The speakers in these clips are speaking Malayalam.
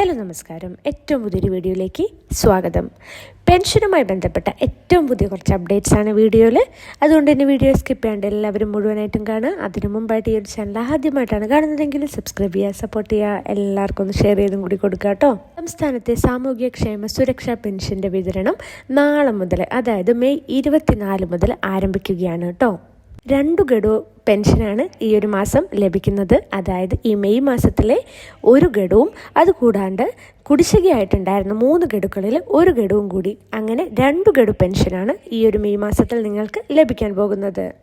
ഹലോ നമസ്കാരം. ഏറ്റവും പുതിയൊരു വീഡിയോയിലേക്ക് സ്വാഗതം. പെൻഷനുമായി ബന്ധപ്പെട്ട ഏറ്റവും പുതിയ കുറച്ച് അപ്ഡേറ്റ്സ് ആണ് വീഡിയോയിൽ. അതുകൊണ്ട് തന്നെ വീഡിയോ സ്കിപ്പ് ചെയ്യാണ്ട് എല്ലാവരും മുഴുവനായിട്ടും കാണുക. അതിനു മുമ്പായിട്ട് ഈ ഒരു ചാനൽ ആദ്യമായിട്ടാണ് കാണുന്നതെങ്കിൽ സബ്സ്ക്രൈബ് ചെയ്യുക സപ്പോർട്ട് ചെയ്യുക എല്ലാവർക്കും ഒന്ന് ഷെയർ ചെയ്തും കൂടി കൊടുക്കുക കേട്ടോ. സംസ്ഥാനത്തെ സാമൂഹ്യക്ഷേമ സുരക്ഷാ പെൻഷന്റെ വിതരണം നാളെ മുതൽ അതായത് മെയ് ഇരുപത്തിനാല് മുതൽ ആരംഭിക്കുകയാണ് കേട്ടോ. രണ്ടു ഗഡു പെൻഷനാണ് ഈ ഒരു മാസം ലഭിക്കുന്നത്. അതായത് ഈ മെയ് മാസത്തിലെ ഒരു ഗഡുവും അതുകൂടാണ്ട് കുടിശ്ശികയായിട്ടുണ്ടായിരുന്ന മൂന്ന് ഗഡുക്കളിൽ ഒരു ഗഡുവും കൂടി. അങ്ങനെ രണ്ടു ഗഡു പെൻഷനാണ് ഈ ഒരു മെയ് മാസത്തിൽ നിങ്ങൾക്ക് ലഭിക്കാൻ പോകുന്നത്.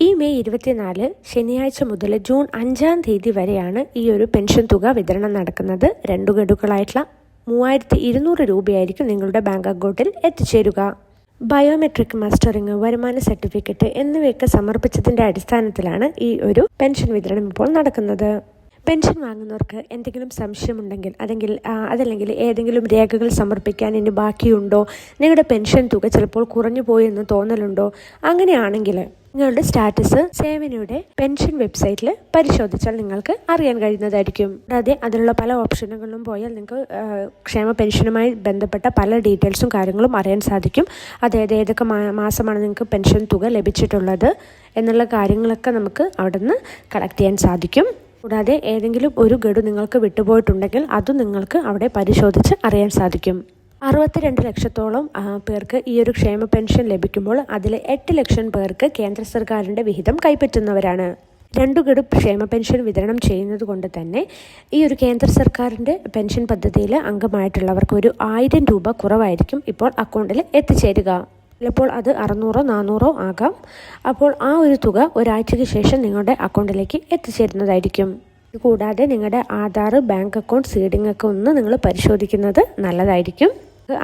ഈ മെയ് ഇരുപത്തിനാല് ശനിയാഴ്ച മുതൽ ജൂൺ അഞ്ചാം തീയതി വരെയാണ് ഈ ഒരു പെൻഷൻ തുക വിതരണം നടക്കുന്നത്. രണ്ടു ഗഡുക്കളായിട്ടുള്ള മൂവായിരത്തി ഇരുന്നൂറ് രൂപയായിരിക്കും നിങ്ങളുടെ ബാങ്ക് അക്കൗണ്ടിൽ എത്തിച്ചേരുക. ബയോമെട്രിക് മസ്റ്ററിംഗ് വരുമാന സർട്ടിഫിക്കറ്റ് എന്നിവയൊക്കെ സമർപ്പിച്ചതിന്റെ അടിസ്ഥാനത്തിലാണ് ഈ ഒരു പെൻഷൻ വിതരണം ഇപ്പോൾ നടക്കുന്നത്. പെൻഷൻ വാങ്ങുന്നവർക്ക് എന്തെങ്കിലും സംശയമുണ്ടെങ്കിൽ അല്ലെങ്കിൽ ആ, അതല്ലെങ്കിൽ ഏതെങ്കിലും രേഖകൾ സമർപ്പിക്കാൻ ഇനി ബാക്കിയുണ്ടോ? നിങ്ങളുടെ പെൻഷൻ തുക ചിലപ്പോൾ കുറഞ്ഞു പോയി എന്ന് തോന്നലുണ്ടോ? അങ്ങനെയാണെങ്കിൽ നിങ്ങളുടെ സ്റ്റാറ്റസ് സേവനയുടെ പെൻഷൻ വെബ്സൈറ്റിൽ പരിശോധിച്ചാൽ നിങ്ങൾക്ക് അറിയാൻ കഴിയുന്നതായിരിക്കും. കൂടാതെ അതിലുള്ള പല ഓപ്ഷനുകളിലും പോയാൽ നിങ്ങൾക്ക് ക്ഷേമ പെൻഷനുമായി ബന്ധപ്പെട്ട പല ഡീറ്റെയിൽസും കാര്യങ്ങളും അറിയാൻ സാധിക്കും. അതായത് ഏതൊക്കെ മാസമാണ് നിങ്ങൾക്ക് പെൻഷൻ തുക ലഭിച്ചിട്ടുള്ളത് എന്നുള്ള കാര്യങ്ങളൊക്കെ നമുക്ക് അവിടെ നിന്ന് കളക്ട് ചെയ്യാൻ സാധിക്കും. കൂടാതെ ഏതെങ്കിലും ഒരു ഗഡു നിങ്ങൾക്ക് വിട്ടുപോയിട്ടുണ്ടെങ്കിൽ അതും നിങ്ങൾക്ക് അവിടെ പരിശോധിച്ച് അറിയാൻ സാധിക്കും. അറുപത്തിരണ്ട് ലക്ഷത്തോളം പേർക്ക് ഈ ഒരു ക്ഷേമ പെൻഷൻ ലഭിക്കുമ്പോൾ അതിൽ എട്ട് ലക്ഷം പേർക്ക് കേന്ദ്ര സർക്കാരിന്റെ വിഹിതം കൈപ്പറ്റുന്നവരാണ്. രണ്ടു ഗഡു ക്ഷേമ പെൻഷൻ വിതരണം ചെയ്യുന്നത് കൊണ്ട് തന്നെ ഈ ഒരു കേന്ദ്ര സർക്കാരിന്റെ പെൻഷൻ പദ്ധതിയിൽ അംഗമായിട്ടുള്ളവർക്ക് ഒരു ആയിരം രൂപ കുറവായിരിക്കും ഇപ്പോൾ അക്കൗണ്ടിൽ എത്തിച്ചേരുക. ചിലപ്പോൾ അത് അറുന്നൂറോ നാനൂറോ ആകാം. അപ്പോൾ ആ ഒരു തുക ഒരാഴ്ചയ്ക്ക് ശേഷം നിങ്ങളുടെ അക്കൗണ്ടിലേക്ക് എത്തിച്ചേരുന്നതായിരിക്കും. കൂടാതെ നിങ്ങളുടെ ആധാർ ബാങ്ക് അക്കൗണ്ട് സീഡിംഗ് ഒക്കെ ഒന്ന് നിങ്ങൾ പരിശോധിക്കുന്നത് നല്ലതായിരിക്കും.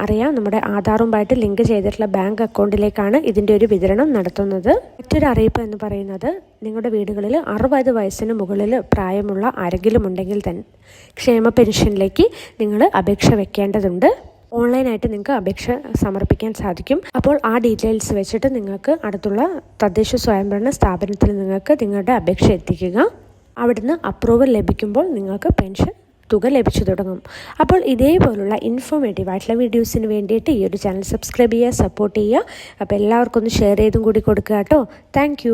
അറിയാം നമ്മുടെ ആധാറുമായിട്ട് ലിങ്ക് ചെയ്തിട്ടുള്ള ബാങ്ക് അക്കൗണ്ടിലേക്കാണ് ഇതിന്റെ ഒരു വിതരണം നടത്തുന്നത്. മറ്റൊരു അറിയിപ്പ് എന്ന് പറയുന്നത് നിങ്ങളുടെ വീടുകളിൽ അറുപത് വയസ്സിന് മുകളിൽ പ്രായമുള്ള ആരെങ്കിലും ഉണ്ടെങ്കിൽ തന്നെ ക്ഷേമ പെൻഷനിലേക്ക് നിങ്ങൾ അപേക്ഷ വെക്കേണ്ടതുണ്ട്. ഓൺലൈനായിട്ട് നിങ്ങൾക്ക് അപേക്ഷ സമർപ്പിക്കാൻ സാധിക്കും. അപ്പോൾ ആ ഡീറ്റെയിൽസ് വെച്ചിട്ട് നിങ്ങൾക്ക് അടുത്തുള്ള തദ്ദേശ സ്വയംഭരണ സ്ഥാപനത്തിൽ നിങ്ങൾക്ക് നിങ്ങളുടെ അപേക്ഷ എത്തിക്കുക. അവിടുന്ന് അപ്രൂവൽ ലഭിക്കുമ്പോൾ നിങ്ങൾക്ക് പെൻഷൻ തുക ലഭിച്ചു തുടങ്ങും. അപ്പോൾ ഇതേപോലുള്ള ഇൻഫോർമേറ്റീവ് ആയിട്ടുള്ള വീഡിയോസിന് വേണ്ടിയിട്ട് ഈ ഒരു ചാനൽ സബ്സ്ക്രൈബ് ചെയ്യുക സപ്പോർട്ട് ചെയ്യുക. അപ്പോൾ എല്ലാവർക്കും ഒന്ന് ഷെയർ ചെയ്തും കൂടി കൊടുക്കുക കേട്ടോ. താങ്ക്